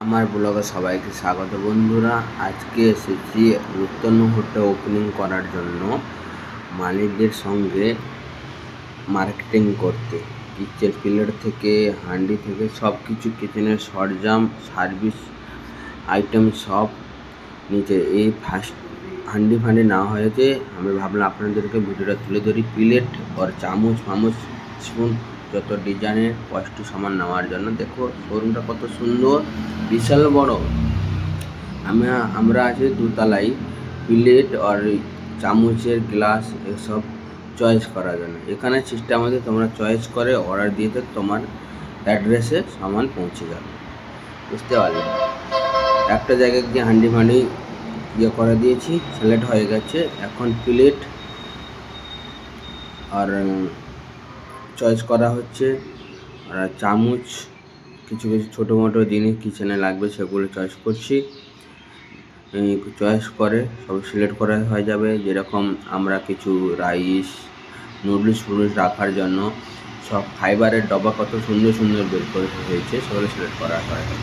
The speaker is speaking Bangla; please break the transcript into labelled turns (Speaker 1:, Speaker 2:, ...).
Speaker 1: আমার ব্লগে সবাইকে স্বাগত বন্ধুরা। আজকে এসেছি নূতন হোটেল ওপেনিং করার জন্য মালিকদের সঙ্গে মার্কেটিং করতে। পিচের প্লেট থেকে, হান্ডি থেকে সব কিছু কিচেনের সরঞ্জাম সার্ভিস আইটেম সব নিচে। এই ফার্স্ট হান্ডি ফান্ডি না হয়েছে, আমি ভাবলাম আপনাদেরকে ভিডিওটা তুলে ধরি। প্লেট আর চামচ ফামচ স্পুন যত ডিজাইনের কষ্ট সামান নেওয়ার জন্য। দেখো, শোরুমটা কত সুন্দর, বিশাল বড়। আমি, আমরা আছি দুতলাই প্লেট আর চামচের গ্লাস এসব চয়েস করার জন্য। এখানে সিস্টেম আছে, তোমরা চয়েস করে অর্ডার দিতে তোমার অ্যাড্রেসে সামান পৌঁছে যাবে। বুঝতে পারলে? একটা জায়গায় গিয়ে হান্ডি ফান্ডি ইয়ে করে দিয়েছি সিলেক্ট হয়ে গেছে। এখন প্লেট আর চয়েস করা হচ্ছে। আর চামচ, কিছু কিছু ছোটো মোটো জিনিস কিচেনে লাগবে সেগুলো চয়েস করছি। চয়েস করে সব সিলেক্ট করা হয়ে যাবে। যেরকম আমরা কিছু রাইস নুডলস ফুডলস রাখার জন্য সব ফাইবারের ডবা কত সুন্দর সুন্দর বের করে হয়েছে সেগুলো সিলেক্ট করা হয়ে